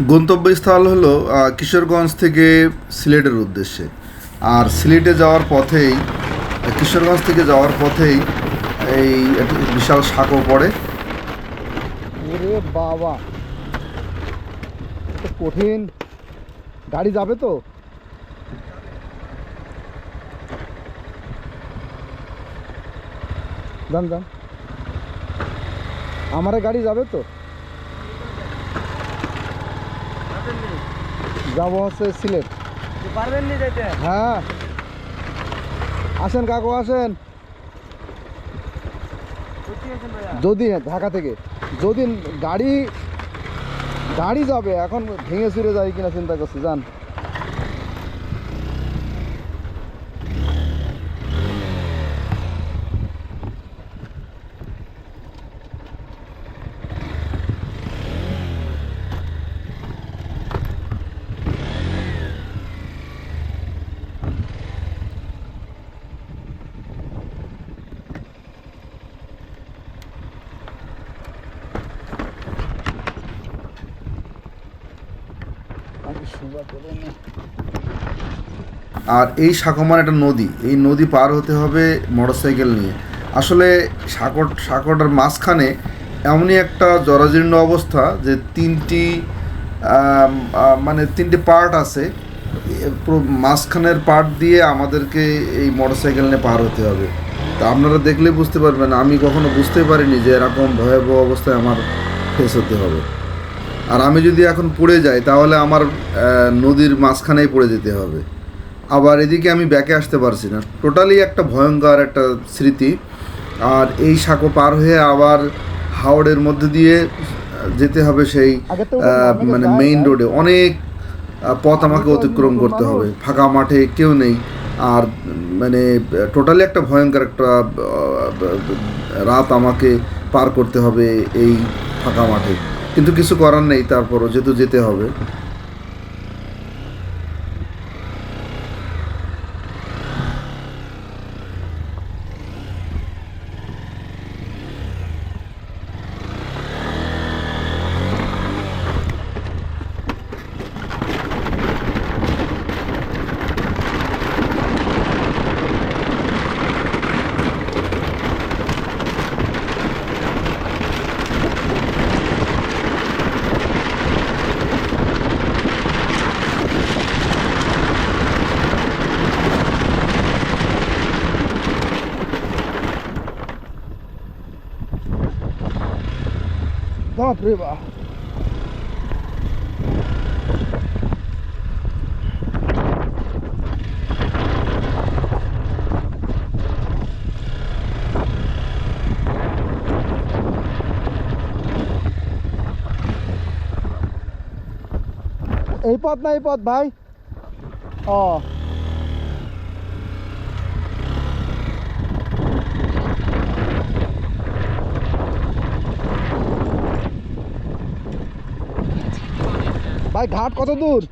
গন্তব্যস্থল হলো কিশোরগঞ্জ থেকে সিলেটের উদ্দেশ্যে। আর সিলেটে যাওয়ার পথেই, কিশোরগঞ্জ থেকে যাওয়ার পথেই এই বিশাল সাঁকো পড়ে। ওরে বাবা। কঠিন। গাড়ি যাবে তো? যান যান। আমার গাড়ি যাবে তো? যাব হচ্ছে সিলেট। পারবেন নি যেতে হ্যাঁ। আসেন কাকু আসেন। যদি ঢাকা থেকে। যদি গাড়ি গাড়ি যাবে এখন ভেঙে চুরে যায় কিনা চিন্তা করছি যান। আর এই সাঁকোমান একটা নদী, এই নদী পার হতে হবে মোটরসাইকেল নিয়ে। আসলে সাঁকট সাঁকটার মাঝখানে এমনই একটা জরাজীর্ণ অবস্থা যে তিনটি মানে তিনটি পার্ট আছে। মাঝখানের পার্ট দিয়ে আমাদেরকে এই মোটরসাইকেল নিয়ে পার হতে হবে। তা আপনারা দেখলে বুঝতে পারবেন, আমি কখনো বুঝতে পারিনি যে এরকম ভয়াবহ অবস্থায় আমার ফেস হতে হবে। আর আমি যদি এখন পড়ে যাই তাহলে আমার নদীর মাঝখানেই পড়ে যেতে হবে। আবার এদিকে আমি ব্যাকে আসতে পারছি না। টোটালি একটা ভয়ঙ্কর একটা স্মৃতি। আর এই সাঁকো পার হয়ে আবার হাওড়ের মধ্যে দিয়ে যেতে হবে সেই মানে মেইন। রোডে অনেক পথ আমাকে অতিক্রম করতে হবে। ফাঁকা মাঠে কেউ নেই। আর মানে টোটালি একটা ভয়ঙ্কর একটা রাত আমাকে পার করতে হবে এই ফাঁকা মাঠে। কিন্তু কিছু করার নেই তারপরও যেহেতু যেতে হবে। বাপরে বাপ এই পথ না এই পথ ভাই ও ভাই ঘাট কত দূর?